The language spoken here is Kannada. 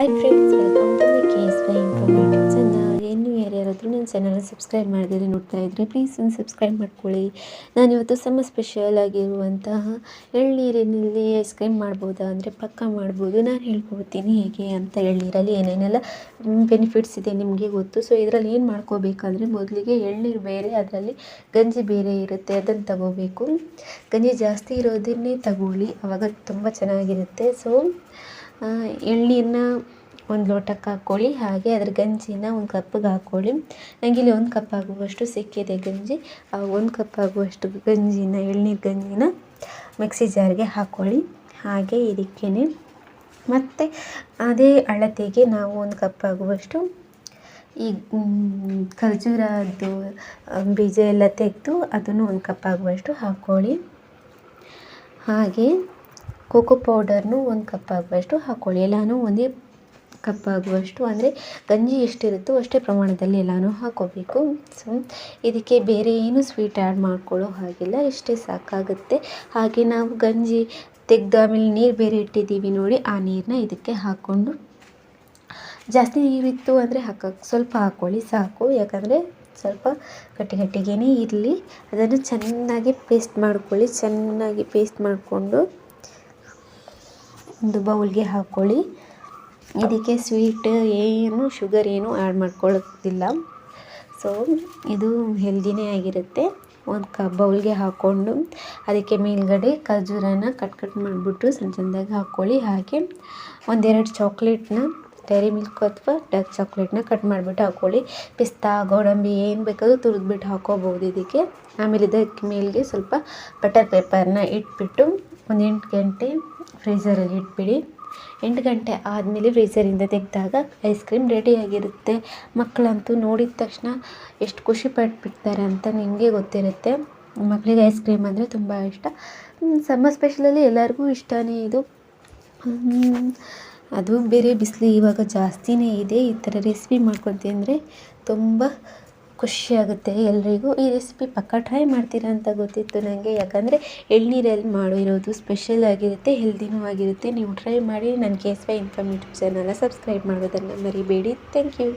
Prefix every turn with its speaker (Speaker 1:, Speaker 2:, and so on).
Speaker 1: Hi friends welcome to my K S Y informative channel ಇನ್ನೂ ಯಾರ್ಯಾರಾದರೂ ನನ್ನ ಚಾನಲ್ನ ಸಬ್ಸ್ಕ್ರೈಬ್ ಮಾಡಿದ್ರೆ ನೋಡ್ತಾ ಇದ್ದರೆ ಪ್ಲೀಸ್ ಒಂದು ಸಬ್ಸ್ಕ್ರೈಬ್ ಮಾಡ್ಕೊಳ್ಳಿ ನಾನಿವತ್ತು ಸಮ ಸ್ಪೆಷಲ್ ಆಗಿರುವಂತಹ ಎಳ್ನೀರಿನಲ್ಲಿ ಐಸ್ ಕ್ರೀಮ್ ಮಾಡ್ಬೋದಾ ಅಂದರೆ ಪಕ್ಕ ಮಾಡ್ಬೋದು ನಾನು ಹೇಳ್ಕೊಡ್ತೀನಿ ಹೇಗೆ ಅಂತ ಎಳ್ನೀರಲ್ಲಿ ಏನೇನೆಲ್ಲ ಬೆನಿಫಿಟ್ಸ್ ಇದೆ ನಿಮಗೆ ಗೊತ್ತು ಸೊ ಇದರಲ್ಲಿ ಏನು ಮಾಡ್ಕೋಬೇಕಾದ್ರೆ ಮೊದಲಿಗೆ ಎಳ್ನೀರು ಬೇರೆ ಅದರಲ್ಲಿ ಗಂಜಿ ಬೇರೆ ಇರುತ್ತೆ ಅದನ್ನು ತಗೋಬೇಕು ಗಂಜಿ ಜಾಸ್ತಿ ಇರೋದನ್ನೇ ತಗೊಳ್ಳಿ ಆವಾಗ ತುಂಬ ಚೆನ್ನಾಗಿರುತ್ತೆ ಸೊ ಎಳ್ನೀರನ್ನ ಒಂದು ಲೋಟಕ್ಕೆ ಹಾಕ್ಕೊಳ್ಳಿ, ಹಾಗೆ ಅದ್ರ ಗಂಜಿನ ಒಂದು ಕಪ್ಪಿಗೆ ಹಾಕ್ಕೊಳ್ಳಿ. ನನಗಿಲ್ಲಿ ಒಂದು ಕಪ್ ಆಗುವಷ್ಟು ಸಿಕ್ಕಿದೆ ಗಂಜಿ. ಆ, ಒಂದು ಕಪ್ ಆಗುವಷ್ಟು ಗಂಜಿನ, ಎಳ್ನೀರು ಗಂಜಿನ ಮಿಕ್ಸಿ ಜಾರ್ಗೆ ಹಾಕ್ಕೊಳ್ಳಿ. ಹಾಗೆ ಇದಕ್ಕೆ ಮತ್ತು ಅದೇ ಅಳತೆಗೆ ನಾವು ಒಂದು ಕಪ್ ಆಗುವಷ್ಟು ಈ ಖರ್ಜೂರದ್ದು ಬೀಜ ಎಲ್ಲ ತೆಗೆದು ಅದನ್ನು ಒಂದು ಕಪ್ ಆಗುವಷ್ಟು ಹಾಕ್ಕೊಳ್ಳಿ. ಹಾಗೆ ಕೋಕೋ ಪೌಡರ್ನು ಒಂದು ಕಪ್ ಆಗುವಷ್ಟು ಹಾಕ್ಕೊಳ್ಳಿ ಎಲ್ಲನೂ ಒಂದೇ ಕಪ್ ಆಗುವಷ್ಟು ಅಂದರೆ ಗಂಜಿ ಎಷ್ಟಿರುತ್ತೋ ಅಷ್ಟೇ ಪ್ರಮಾಣದಲ್ಲಿ ಎಲ್ಲನೂ ಹಾಕ್ಕೋಬೇಕು ಸೊ ಇದಕ್ಕೆ ಬೇರೆ ಏನು ಸ್ವೀಟ್ ಆ್ಯಡ್ ಮಾಡ್ಕೊಳ್ಳೋ ಹಾಗಿಲ್ಲ. ಇಷ್ಟೇ ಸಾಕಾಗುತ್ತೆ. ಹಾಗೆ ನಾವು ಗಂಜಿ ತೆಗೆದು ಆಮೇಲೆ ನೀರು ಬೇರೆ ಇಟ್ಟಿದ್ದೀವಿ ನೋಡಿ, ಆ ನೀರನ್ನ ಇದಕ್ಕೆ ಹಾಕ್ಕೊಂಡು ಜಾಸ್ತಿ ನೀರಿತ್ತು ಅಂದರೆ ಹಾಕಕ್ಕೆ ಸ್ವಲ್ಪ ಹಾಕ್ಕೊಳ್ಳಿ ಸಾಕು. ಯಾಕಂದರೆ ಸ್ವಲ್ಪ ಗಟ್ಟಿ ಗಟ್ಟಿಗೇ ಇರಲಿ. ಅದನ್ನು ಚೆನ್ನಾಗಿ ಪೇಸ್ಟ್ ಮಾಡ್ಕೊಳ್ಳಿ. ಚೆನ್ನಾಗಿ ಪೇಸ್ಟ್ ಮಾಡಿಕೊಂಡು ಒಂದು ಬೌಲ್ಗೆ ಹಾಕ್ಕೊಳ್ಳಿ. ಇದಕ್ಕೆ ಸ್ವೀಟ್ ಏನು ಶುಗರ್ ಏನು ಆ್ಯಡ್ ಮಾಡ್ಕೊಳ್ಳೋದಿಲ್ಲ. ಸೊ ಇದು ಹೆಲ್ದಿನೇ ಆಗಿರುತ್ತೆ. ಒಂದು ಕ ಬೌಲ್ಗೆ ಹಾಕ್ಕೊಂಡು ಅದಕ್ಕೆ ಮೇಲುಗಡೆ ಖರ್ಜೂರನ ಕಟ್ ಕಟ್ ಮಾಡಿಬಿಟ್ಟು ಸಣ್ಣ ಚಂದಾಗಿ ಹಾಕ್ಕೊಳ್ಳಿ. ಹಾಗೆ ಒಂದೆರಡು ಚಾಕ್ಲೇಟ್ನ ಡೈರಿ ಮಿಲ್ಕ್ ಅಥವಾ ಡಾರ್ಕ್ ಚಾಕ್ಲೇಟ್ನ ಕಟ್ ಮಾಡಿಬಿಟ್ಟು ಹಾಕ್ಕೊಳ್ಳಿ. ಪಿಸ್ತಾ, ಗೋಡಂಬಿ ಏನು ಬೇಕಾದರೂ ತುರಿದ್ಬಿಟ್ಟು ಹಾಕ್ಕೋಬೋದು ಇದಕ್ಕೆ. ಆಮೇಲೆ ಇದಕ್ಕೆ ಮೇಲಿಗೆ ಸ್ವಲ್ಪ ಬಟರ್ ಪೇಪರ್ನ ಇಟ್ಬಿಟ್ಟು ಒಂದು ಎಂಟು ಗಂಟೆ ಫ್ರೀಝರಲ್ಲಿ ಇಟ್ಬಿಡಿ. ಎಂಟು ಗಂಟೆ ಆದಮೇಲೆ ಫ್ರೀಝರಿಂದ ತೆಗೆದಾಗ ಐಸ್ ಕ್ರೀಮ್ ರೆಡಿಯಾಗಿರುತ್ತೆ ಮಕ್ಕಳಂತೂ ನೋಡಿದ ತಕ್ಷಣ ಎಷ್ಟು ಖುಷಿ ಪಟ್ಬಿಡ್ತಾರೆ ಅಂತ ನಿಮಗೆ ಗೊತ್ತಿರುತ್ತೆ. ಮಕ್ಕಳಿಗೆ ಐಸ್ ಕ್ರೀಮ್ ಅಂದರೆ ತುಂಬ ಇಷ್ಟ. ಸಮ್ಮರ್ ಸ್ಪೆಷಲಲ್ಲಿ ಎಲ್ಲರಿಗೂ ಇಷ್ಟನೇ ಇದು. ಅದು ಬೇರೆ ಬಿಸಿಲು ಇವಾಗ ಜಾಸ್ತಿನೇ ಇದೆ. ಈ ಥರ ರೆಸಿಪಿ ಮಾಡ್ಕೊಂಡು ಅಂದರೆ ತುಂಬ ಖುಷಿಯಾಗುತ್ತೆ ಎಲ್ರಿಗೂ. ಈ ರೆಸಿಪಿ ಪಕ್ಕ ಟ್ರೈ ಮಾಡ್ತೀರಾ ಅಂತ ಗೊತ್ತಿತ್ತು ನನಗೆ ಯಾಕಂದರೆ ಎಳ್ನೀರಲ್ಲಿ ಮಾಡಿರೋದು ಸ್ಪೆಷಲ್ ಆಗಿರುತ್ತೆ ಹೆಲ್ದಿನೂ ಆಗಿರುತ್ತೆ. ನೀವು ಟ್ರೈ ಮಾಡಿ ನನ್ನ ಕೆ ಎಸ್ ವೈ ಇನ್ಫಾರ್ಮೇಟಿವ್ ಚಾನಲ್ನ ಸಬ್ಸ್ಕ್ರೈಬ್ ಮಾಡೋದನ್ನು ಮರಿಬೇಡಿ. Thank you